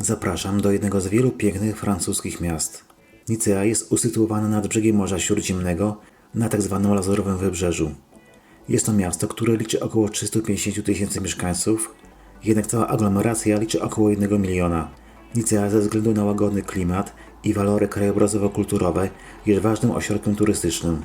Zapraszam do jednego z wielu pięknych francuskich miast. Nicea jest usytuowana nad brzegiem Morza Śródziemnego na tzw. Lazurowym Wybrzeżu. Jest to miasto, które liczy około 350 tysięcy mieszkańców, jednak cała aglomeracja liczy około 1 miliona. Nicea ze względu na łagodny klimat i walory krajobrazowo-kulturowe jest ważnym ośrodkiem turystycznym.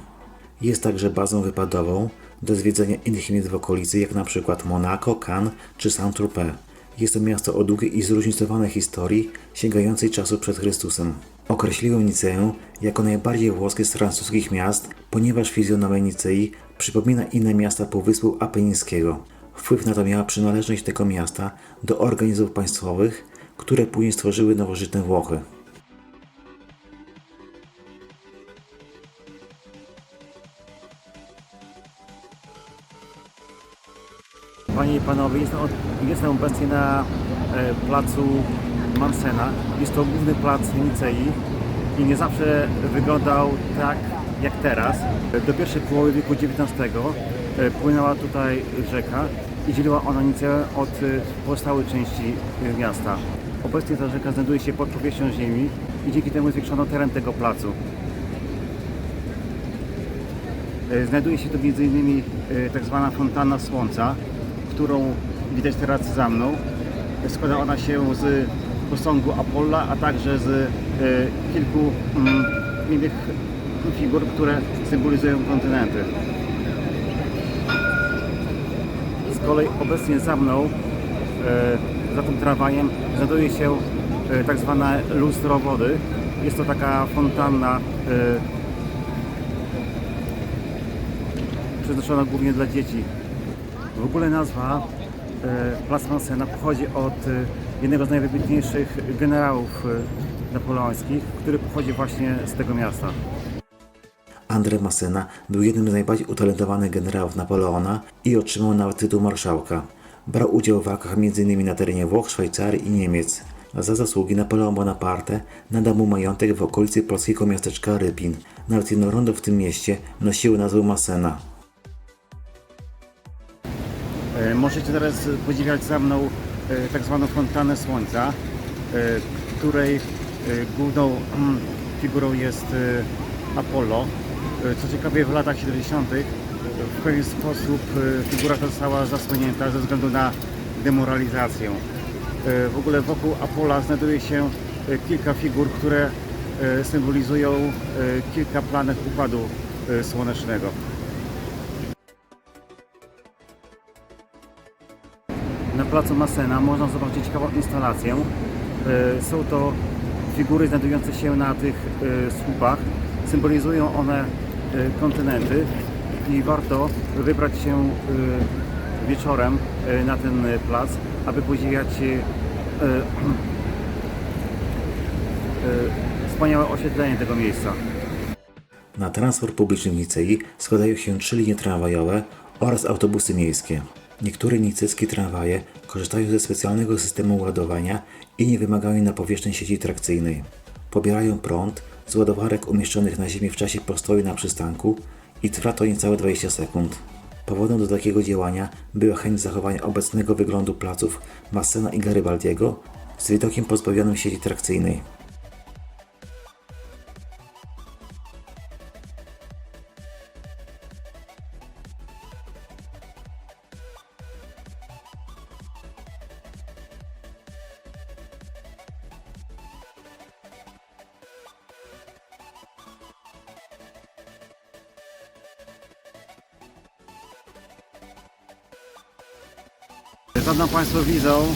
Jest także bazą wypadową do zwiedzenia innych miejsc w okolicy, jak na przykład Monaco, Cannes czy Saint-Tropez. Jest to miasto o długiej i zróżnicowanej historii, sięgającej czasu przed Chrystusem. Określiłem Niceę jako najbardziej włoskie z francuskich miast, ponieważ fizjonomia Nicei przypomina inne miasta Półwyspu Apenińskiego. Wpływ na to miała przynależność tego miasta do organizmów państwowych, które później stworzyły nowożytne Włochy. Panie i Panowie, jestem, od, jestem obecnie na e, placu Mansena. Jest to główny plac Nicei i nie zawsze wyglądał tak jak teraz. Do pierwszej połowy wieku XIX e, płynęła tutaj rzeka i dzieliła ona Niceę od e, pozostałej części miasta. Obecnie ta rzeka znajduje się pod powierzchnią ziemi i dzięki temu zwiększono teren tego placu. Znajduje się tu m.in. tak zwana fontanna słońca, którą widać teraz za mną. Składa ona się z posągu Apolla, a także z e, kilku mm, innych figur, które symbolizują kontynenty. Z kolei obecnie za mną, e, za tym tramwajem, znajduje się e, tak zwane lustro wody. Jest to taka fontanna przeznaczona głównie dla dzieci. W ogóle nazwa e, Plac Mansena pochodzi od e, jednego z najwybitniejszych generałów e, napoleońskich, który pochodzi właśnie z tego miasta. André Massena był jednym z najbardziej utalentowanych generałów Napoleona i otrzymał nawet tytuł marszałka. Brał udział w walkach m.in. na terenie Włoch, Szwajcarii i Niemiec. Za zasługi Napoleon Bonaparte nadał mu majątek w okolicy polskiego miasteczka Rypin. Nawet jedno rondo w tym mieście nosiło nazwę Massena. E, Możecie teraz podziwiać za mną e, tak zwaną fontannę słońca, e, której główną mm, figurą jest Apollo. Co ciekawe, w latach 70. w pewien sposób figura ta została zasłonięta ze względu na demoralizację. W ogóle wokół Apolla znajduje się kilka figur, które symbolizują kilka planet Układu Słonecznego. Na placu Massena można zobaczyć ciekawą instalację. E, Są to figury znajdujące się na tych e, słupach. Symbolizują one e, kontynenty i warto wybrać się wieczorem na ten plac, aby podziwiać wspaniałe oświetlenie tego miejsca. Na transport publiczny w Nicei składają się trzy linie tramwajowe oraz autobusy miejskie. Niektóre nicejskie tramwaje korzystają ze specjalnego systemu ładowania i nie wymagają na powierzchni sieci trakcyjnej. Pobierają prąd z ładowarek umieszczonych na ziemi w czasie postoju na przystanku i trwa to niecałe 20 sekund. Powodem do takiego działania była chęć zachowania obecnego wyglądu placów Massena i Garibaldiego z widokiem pozbawionym sieci trakcyjnej. Zadam Państwu widzą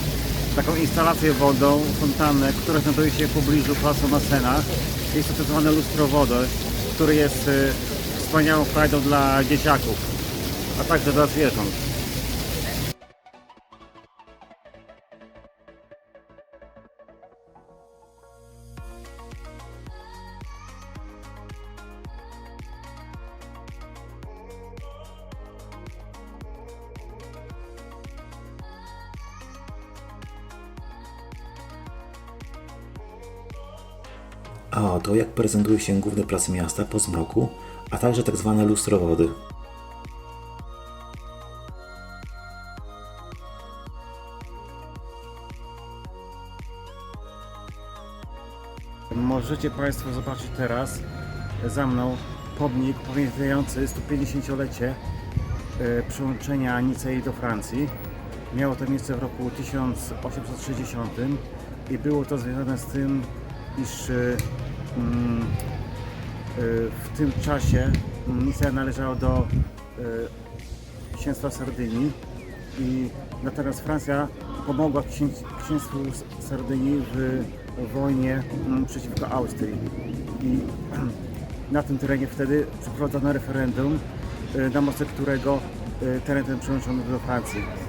taką instalację wodą, fontannę, która znajduje się w pobliżu placu Massena. Jest to tak zwane lustro wody, które jest e, wspaniałą frajdą dla dzieciaków, a także dla zwierząt. Jak prezentuje się główny plac miasta po zmroku, a także tak zwane lustro wody. Możecie Państwo zobaczyć teraz za mną pomnik pamiętający 150-lecie e, przyłączenia Nicei do Francji. Miało to miejsce w roku 1860 i było to związane z tym, iż e, w tym czasie Nicea należała do e, księstwa Sardynii i natomiast Francja pomogła księstwu Sardynii w wojnie mm, przeciwko Austrii i na tym terenie wtedy przeprowadzono referendum, e, na mocy którego teren ten przyłączono do Francji.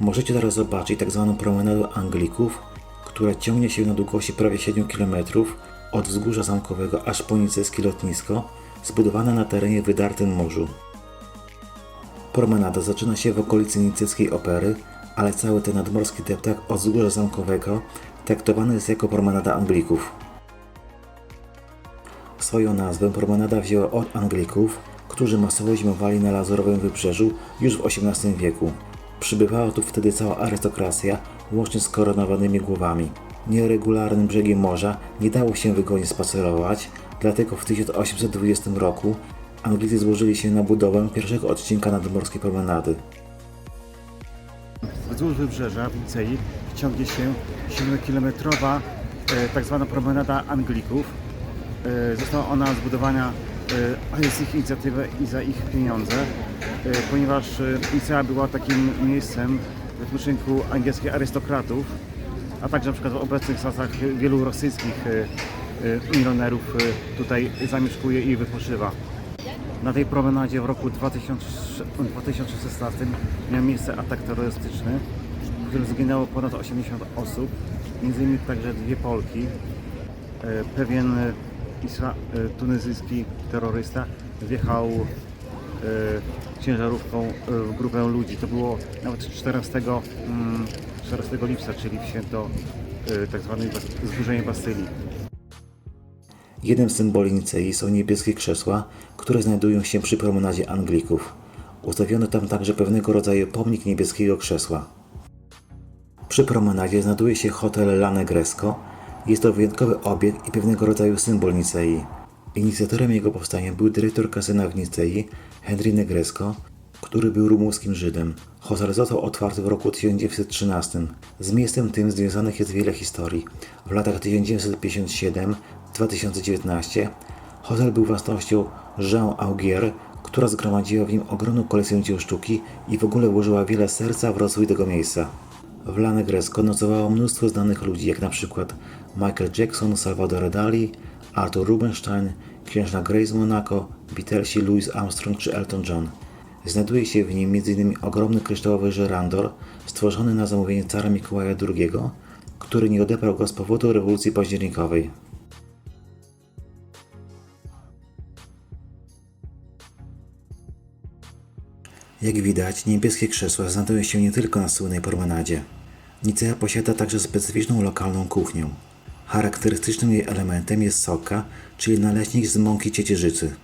Możecie teraz zobaczyć tak zwaną promenadę Anglików, która ciągnie się na długości prawie 7 km od wzgórza zamkowego aż po nicejskie lotnisko, zbudowane na terenie wydartym morzu. Promenada zaczyna się w okolicy nicejskiej opery, ale cały ten nadmorski deptak od wzgórza zamkowego traktowany jest jako promenada Anglików. Swoją nazwę promenada wzięła od Anglików, którzy masowo zimowali na Lazurowym Wybrzeżu już w XVIII wieku. Przybywała tu wtedy cała arystokracja, łącznie z koronowanymi głowami. Nieregularnym brzegiem morza nie dało się wygodnie spacerować, dlatego w 1820 roku Anglicy złożyli się na budowę pierwszego odcinka nadmorskiej promenady. Wzdłuż wybrzeża w Nicei ciągnie się 7-kilometrowa e, tak zwana promenada Anglików. E, Została ona zbudowana e, z ich inicjatywy i za ich pieniądze, e, ponieważ e, Nicea była takim miejscem wypoczynku angielskich arystokratów, a także na przykład w obecnych czasach wielu rosyjskich e, e, milionerów e, tutaj zamieszkuje i wypoczywa. Na tej promenadzie w roku 2000, 2016 miał miejsce atak terrorystyczny, w którym zginęło ponad 80 osób, innymi także dwie Polki. E, Pewien e, isla, e, tunezyjski terrorysta wjechał e, ciężarówką e, w grupę ludzi. To było nawet 14, mm, 14 lipca, czyli w święto e, tak zwanej zburzenia Bastylii. Jednym z symboli Nicei są niebieskie krzesła, które znajdują się przy promenadzie Anglików. Ustawiono tam także pewnego rodzaju pomnik niebieskiego krzesła. Przy promenadzie znajduje się hotel La Negresco. Jest to wyjątkowy obiekt i pewnego rodzaju symbol Nicei. Inicjatorem jego powstania był dyrektor kasyna w Nicei, Henry Negresco, który był rumuńskim Żydem. Hotel został otwarty w roku 1913. Z miejscem tym związanych jest wiele historii. W latach 1957-2019 hotel był własnością Jean Augier, która zgromadziła w nim ogromną kolekcję dzieł sztuki i w ogóle włożyła wiele serca w rozwój tego miejsca. W La Negresco nocowało mnóstwo znanych ludzi, jak na przykład Michael Jackson, Salvador Dali, Arthur Rubinstein, księżna Grace z Monaco, Beatlesi, Louis Armstrong czy Elton John. Znajduje się w nim m.in. ogromny kryształowy żyrandol stworzony na zamówienie cara Mikołaja II, który nie odebrał go z powodu rewolucji październikowej. Jak widać, niebieskie krzesła znajdują się nie tylko na słynnej promenadzie. Nicea posiada także specyficzną lokalną kuchnię. Charakterystycznym jej elementem jest soka, czyli naleśnik z mąki ciecierzycy.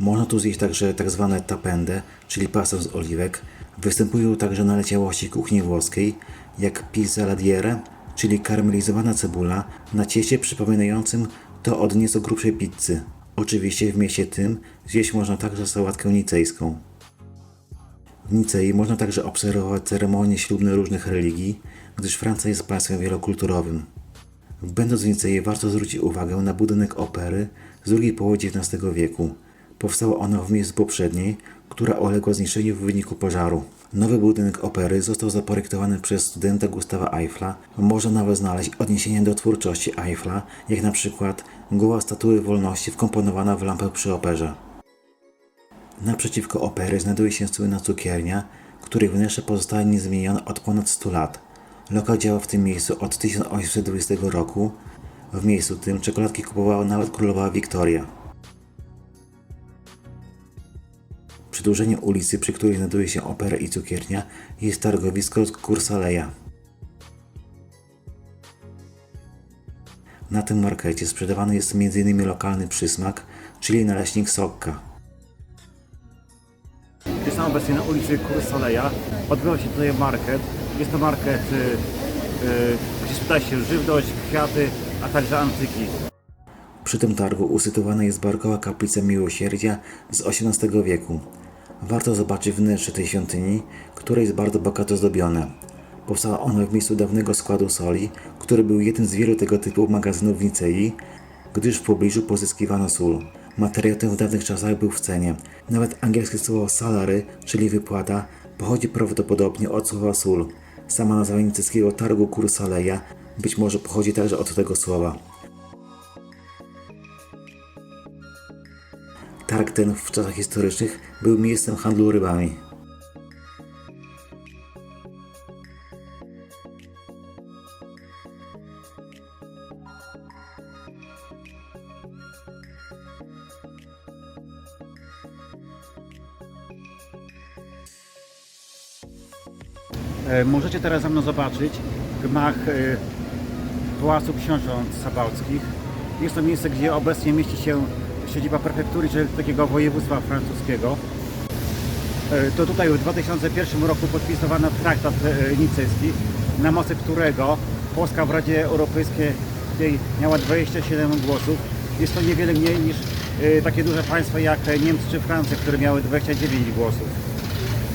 Można tu zjeść także tzw. tapende, czyli pastę z oliwek. Występują także naleciałości kuchni włoskiej, jak pizzaladiere, czyli karmelizowana cebula na cieście przypominającym to od nieco grubszej pizzy. Oczywiście w mieście tym zjeść można także sałatkę nicejską. W Nicei można także obserwować ceremonie ślubne różnych religii, gdyż Francja jest państwem wielokulturowym. Będąc w Nicei warto zwrócić uwagę na budynek opery z drugiej połowy XIX wieku. Powstała ona w miejscu poprzedniej, która uległa zniszczeniu w wyniku pożaru. Nowy budynek opery został zaprojektowany przez studenta Gustawa Eiffla. Można nawet znaleźć odniesienia do twórczości Eiffla, jak na przykład goła statuły wolności wkomponowana w lampę przy operze. Naprzeciwko opery znajduje się słynna cukiernia, której wnętrze pozostaje niezmienione od ponad 100 lat. Lokal działa w tym miejscu od 1820 roku. W miejscu tym czekoladki kupowała nawet królowa Wiktoria. Przedłużeniem ulicy, przy której znajduje się opera i cukiernia, jest targowisko Kursaleja. Na tym markecie sprzedawany jest m.in. lokalny przysmak, czyli naleśnik sokka. Jestem obecnie na ulicy Kursoleja. Odbywa się tutaj market. Jest to market, y, y, gdzie sprzedaje się żywność, kwiaty, a także antyki. Przy tym targu usytuowana jest barkowa kaplica Miłosierdzia z XVIII wieku. Warto zobaczyć wnętrze tej świątyni, które jest bardzo bogato zdobione. Powstała ona w miejscu dawnego składu soli, który był jednym z wielu tego typu magazynów w Nicei, gdyż w pobliżu pozyskiwano sól. Materiał ten w dawnych czasach był w cenie. Nawet angielskie słowo salary, czyli wypłata, pochodzi prawdopodobnie od słowa sól. Sama nazwa nicejskiego targu Kursaleja być może pochodzi także od tego słowa. Targ ten w czasach historycznych był miejscem handlu rybami. Możecie teraz ze mną zobaczyć gmach e, Pałacu Książąt Sabałckich. Jest to miejsce, gdzie obecnie mieści się siedziba prefektury, czyli takiego województwa francuskiego. E, To tutaj w 2001 roku podpisano traktat e, nicejski, na mocy którego Polska w Radzie Europejskiej miała 27 głosów. Jest to niewiele mniej niż e, takie duże państwa jak Niemcy czy Francja, które miały 29 głosów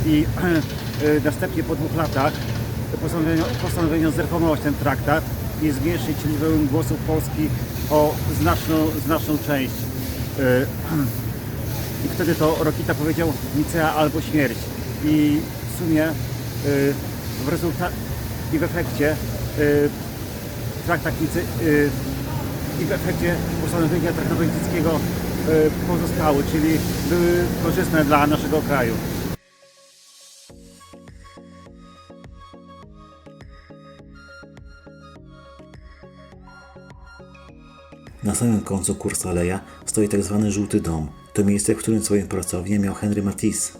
i e, następnie po dwóch latach postanowiono, postanowiono zreformować ten traktat i zmniejszyć liczbę głosów Polski o znaczną, znaczną część. E, I wtedy to Rokita powiedział Nicea albo śmierć. I w sumie e, w rezultacie i w efekcie e, traktat e, i w efekcie postanowienia traktatu nicejskiego e, pozostały, czyli były korzystne dla naszego kraju. Samym końcu Kursaleja stoi tak zwany Żółty Dom. To miejsce, w którym swoją pracownię miał Henry Matisse.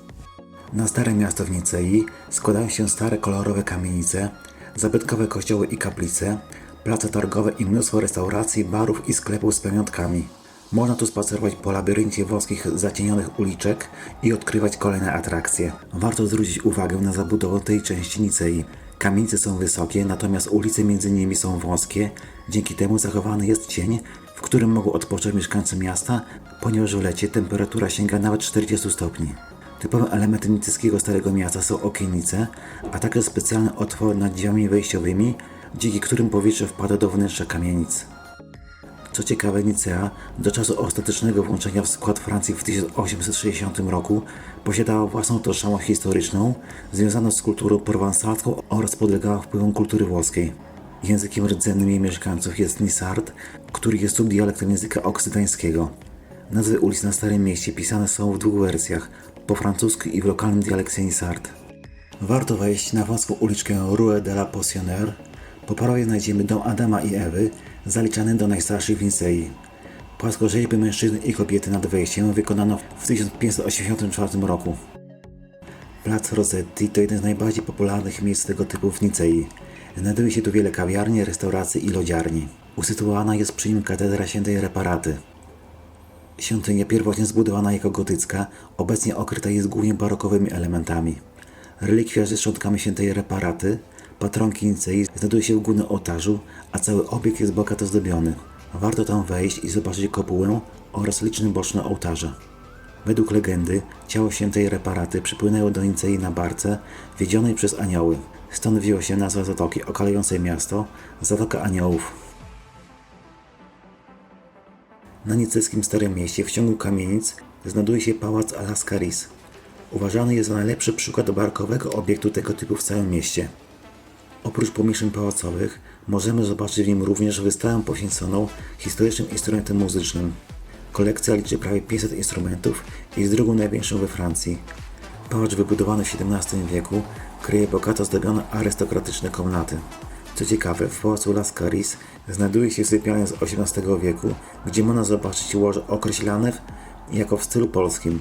Na Stare Miasto w Nicei składają się stare kolorowe kamienice, zabytkowe kościoły i kaplice, place targowe i mnóstwo restauracji, barów i sklepów z pamiątkami. Można tu spacerować po labiryncie wąskich, zacienionych uliczek i odkrywać kolejne atrakcje. Warto zwrócić uwagę na zabudowę tej części Nicei. Kamienice są wysokie, natomiast ulice między nimi są wąskie, dzięki temu zachowany jest cień, w którym mogą odpocząć mieszkańcy miasta, ponieważ w lecie temperatura sięga nawet 40 stopni. Typowym elementem nicejskiego Starego Miasta są okiennice, a także specjalne otwory nad drzwiami wejściowymi, dzięki którym powietrze wpada do wnętrza kamienic. Co ciekawe, Nicea do czasu ostatecznego włączenia w skład Francji w 1860 roku posiadała własną tożsamość historyczną, związaną z kulturą prowansalską oraz podlegała wpływom kultury włoskiej. Językiem rdzennym jej mieszkańców jest Nisard, który jest subdialektem języka oksytańskiego. Nazwy ulic na Starym Mieście pisane są w dwóch wersjach, po francusku i w lokalnym dialekcie Nisard. Warto wejść na wąską uliczkę Rue de la Poissonnière. Po prawej znajdziemy dom Adama i Ewy, zaliczany do najstarszych w Nicei. Płaskorzeźby mężczyzny i kobiety nad wejściem wykonano w 1584 roku. Plac Rossetti to jeden z najbardziej popularnych miejsc tego typu w Nicei. Znajduje się tu wiele kawiarni, restauracji i lodziarni. Usytuowana jest przy nim katedra świętej Reparaty. Świątynia pierwotnie zbudowana jako gotycka, obecnie okryta jest głównie barokowymi elementami. Relikwia ze szczątkami świętej Reparaty, patronki Nicei, znajduje się w górnym ołtarzu, a cały obiekt jest bogato zdobiony. Warto tam wejść i zobaczyć kopułę oraz liczne boczne ołtarze. Według legendy ciało świętej Reparaty przypłynęło do Nicei na barce wiedzionej przez anioły. Stąd wzięła się nazwa zatoki okalającej miasto Zatoka Aniołów. Na nicejskim Starym Mieście w ciągu kamienic znajduje się pałac Alascaris. Uważany jest za najlepszy przykład barokowego obiektu tego typu w całym mieście. Oprócz pomieszczeń pałacowych możemy zobaczyć w nim również wystawę poświęconą historycznym instrumentom muzycznym. Kolekcja liczy prawie 500 instrumentów i jest drugą największą we Francji. Pałac wybudowany w XVII wieku kryje bogato zdobione arystokratyczne komnaty. Co ciekawe, w pałacu Lascaris znajduje się sypialnia z XVIII wieku, gdzie można zobaczyć łoże określane jako w stylu polskim.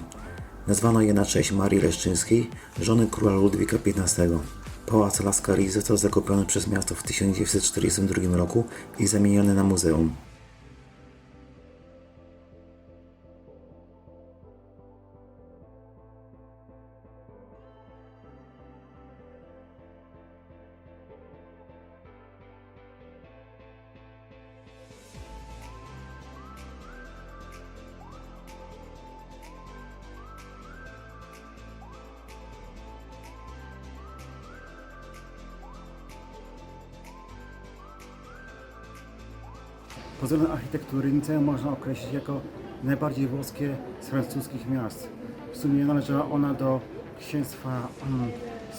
Nazwano je na cześć Marii Leszczyńskiej, żony króla Ludwika XV. Pałac Lascaris został zakupiony przez miasto w 1942 roku i zamieniony na muzeum. Pod względem architektury Niceę można określić jako najbardziej włoskie z francuskich miast. W sumie należała ona do księstwa mm,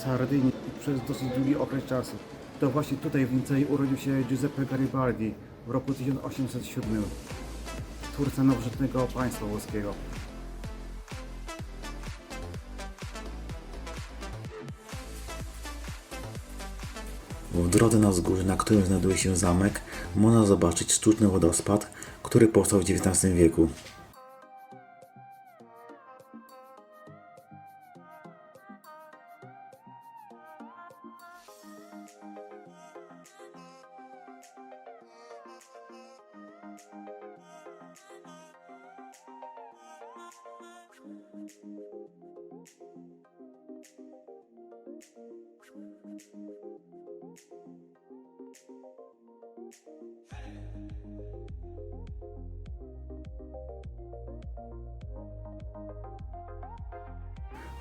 Sardynii przez dosyć długi okres czasu. To właśnie tutaj w Nicei urodził się Giuseppe Garibaldi w roku 1807, twórca nowożytnego państwa włoskiego. W drodze na wzgórze, na którym znajduje się zamek, można zobaczyć sztuczny wodospad, który powstał w XIX wieku.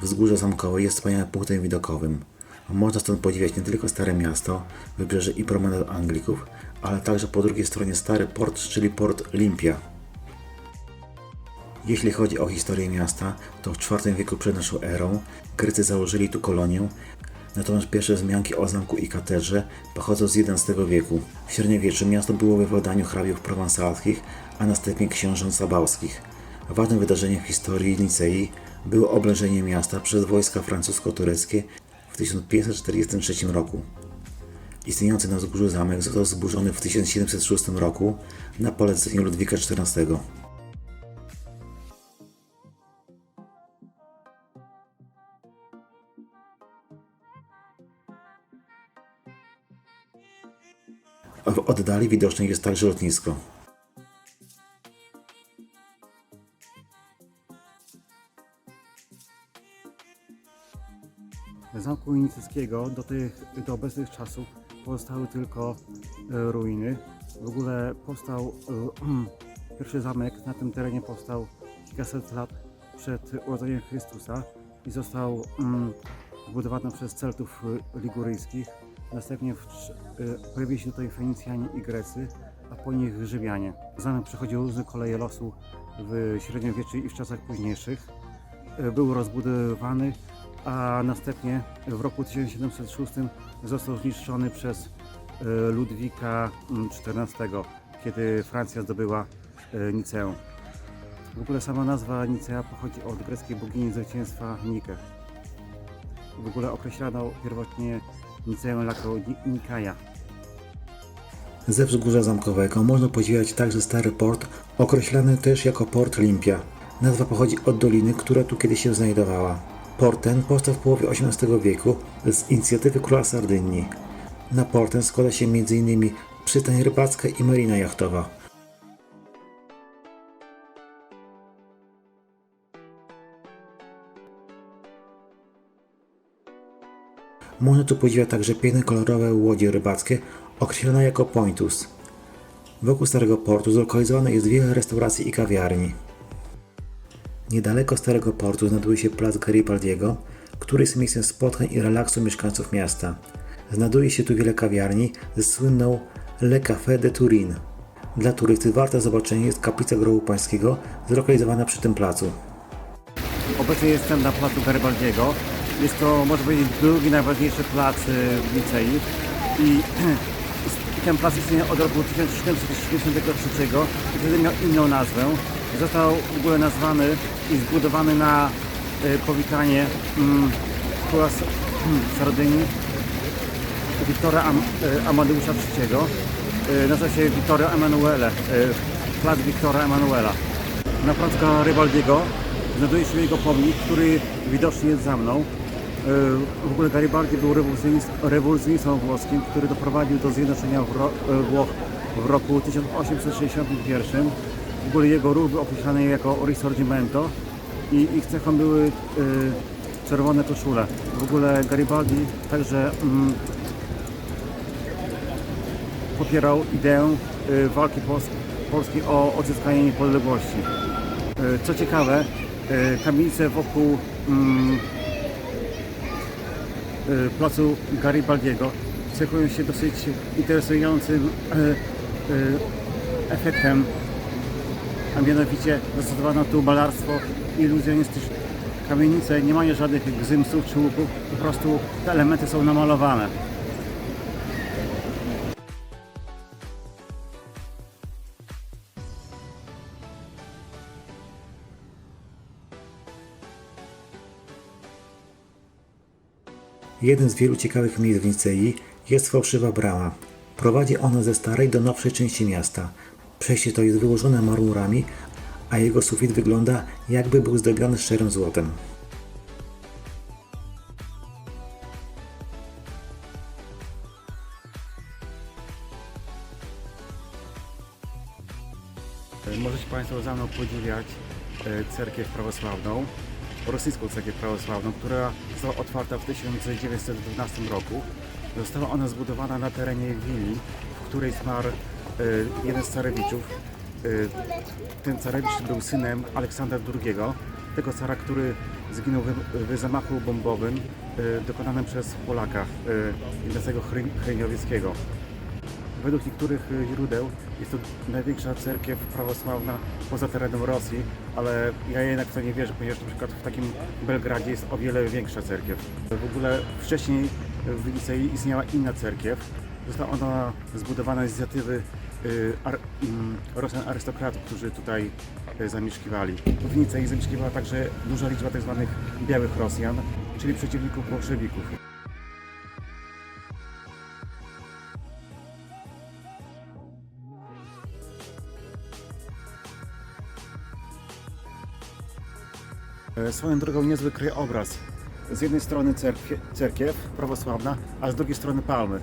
Wzgórze zamkowe jest wspaniałym punktem widokowym. Można stąd podziwiać nie tylko Stare Miasto, wybrzeże i promenad Anglików, ale także po drugiej stronie stary port, czyli port Limpia. Jeśli chodzi o historię miasta, to w IV wieku przed naszą erą Grecy założyli tu kolonię, natomiast pierwsze wzmianki o zamku i katedrze pochodzą z XI wieku. W średniowieczu miasto było we władaniu hrabiów prowansalskich, a następnie książąt sabałskich. Ważnym wydarzeniem w historii Nicei było oblężenie miasta przez wojska francusko-tureckie w 1543 roku. Istniejący na wzgórzu zamek został zburzony w 1706 roku na polecenie Ludwika XIV. W oddali widoczne jest także lotnisko. Zamku Nicejskiego do, tych, do obecnych czasów pozostały tylko e, ruiny. W ogóle powstał e, pierwszy zamek na tym terenie powstał kilkaset lat przed urodzeniem Chrystusa i został mm, zbudowany przez Celtów e, liguryjskich. Następnie w, trz- e, pojawili się tutaj Fenicjanie i Grecy, a po nich Rzymianie. Zamek przechodził różne koleje losu w średniowieczu i w czasach późniejszych. E, Był rozbudowany a następnie w roku 1706 został zniszczony przez e, Ludwika XIV, kiedy Francja zdobyła Niceę. W ogóle sama nazwa Nicea pochodzi od greckiej bogini zwycięstwa Nike. W ogóle określano pierwotnie Niceę jako Ni- Nikaja. Ze wzgórza zamkowego można podziwiać także stary port, określany też jako port Limpia. Nazwa pochodzi od doliny, która tu kiedyś się znajdowała. Port ten powstał w połowie XVIII wieku z inicjatywy króla Sardynii. Na port ten składa się m.in. przystań rybacka i marina jachtowa. Można tu podziwiać także piękne kolorowe łodzie rybackie, określone jako pointus. Wokół Starego Portu zlokalizowane jest wiele restauracji i kawiarni. Niedaleko Starego Portu znajduje się plac Garibaldiego, który jest miejscem spotkań i relaksu mieszkańców miasta. Znajduje się tu wiele kawiarni ze słynną Le Café de Turin. Dla turysty warta zobaczenia jest kaplica Grobu Pańskiego zlokalizowana przy tym placu. Obecnie jestem na placu Garibaldiego. Jest to, może powiedzieć, drugi najważniejszy plac y, w Nicei. I, ten plac istnieje od roku 1773 i wtedy miał inną nazwę. Został w ogóle nazwany i zbudowany na y, powitanie mm, króla S- mm, Sardynii Wiktora Am, y, Amadeusza III. Nazywa się Vittorio Emanuele, plac Wiktora Emanuela. Na placu Garibaldiego znajduje się jego pomnik, który widoczny jest za mną. E, W ogóle Garibaldi był rewolucjonist- rewolucjonistą włoskim, który doprowadził do zjednoczenia e, Włoch w roku 1861. W ogóle jego ruch był określany jako Risorgimento i ich cechą były e, czerwone koszule. W ogóle Garibaldi także mm, popierał ideę walki Pols- Polski o odzyskanie niepodległości. Co ciekawe, kamienice wokół mm, placu Garibaldiego cechują się dosyć interesującym e, e, efektem, a mianowicie zastosowano tu malarstwo iluzjonistyczne. Kamienice nie mają żadnych gzymsów czy łuków, po prostu te elementy są namalowane. Jednym z wielu ciekawych miejsc w Nicei jest fałszywa brama. Prowadzi ona ze starej do nowszej części miasta. Przejście to jest wyłożone marmurami, a jego sufit wygląda jakby był zdobiony szczerym złotem. Możecie Państwo za mną podziwiać e, cerkiew prawosławną, rosyjską cerkiew prawosławną, która została otwarta w 1912 roku. Została ona zbudowana na terenie willi, w której zmarł e, jeden z carewiczów. E, Ten carewicz był synem Aleksandra II, tego cara, który zginął w, zamachu bombowym e, dokonanym przez Polaka, Ignacego Chry-. Według niektórych y, źródeł jest to największa cerkiew prawosławna poza terenem Rosji, ale ja jednak w to nie wierzę, ponieważ na przykład w takim Belgradzie jest o wiele większa cerkiew. W ogóle wcześniej w Nicei istniała inna cerkiew. Została ona zbudowana z inicjatywy y, ar, mm, Rosjan arystokratów, którzy tutaj y, zamieszkiwali. W Nicei zamieszkiwała także duża liczba tzw. białych Rosjan, czyli przeciwników bolszewików. Swoją drogą niezły krajobraz. Z jednej strony cerkwie, cerkiew prawosławna, a z drugiej strony palmy.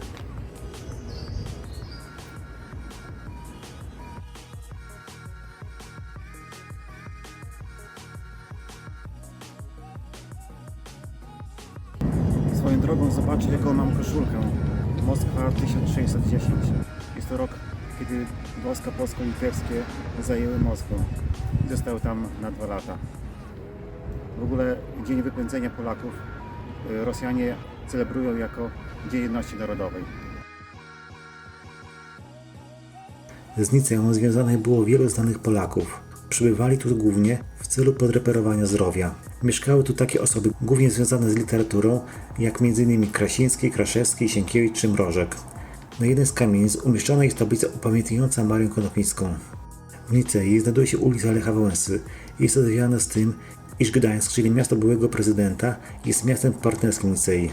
Swoją drogą zobaczcie jaką mam koszulkę. Moskwa 1610. Jest to rok, kiedy wojska polsko-litewskie zajęły Moskwę. I Zostały tam na dwa lata. W ogóle Dzień Wypędzenia Polaków y, Rosjanie celebrują jako Dzień Jedności Narodowej. Z Niceą związanych było wielu znanych Polaków. Przybywali tu głównie w celu podreperowania zdrowia. Mieszkały tu takie osoby głównie związane z literaturą, jak m.in. Krasiński, Kraszewski, Sienkiewicz czy Mrożek. Na jednej z kamienic umieszczona jest tablica upamiętniająca Marię Konopnicką. W Nicei znajduje się ulica Lecha Wałęsy. Jest to związane z tym, iż Gdańsk, czyli miasto byłego prezydenta, jest miastem partnerskim Nicei.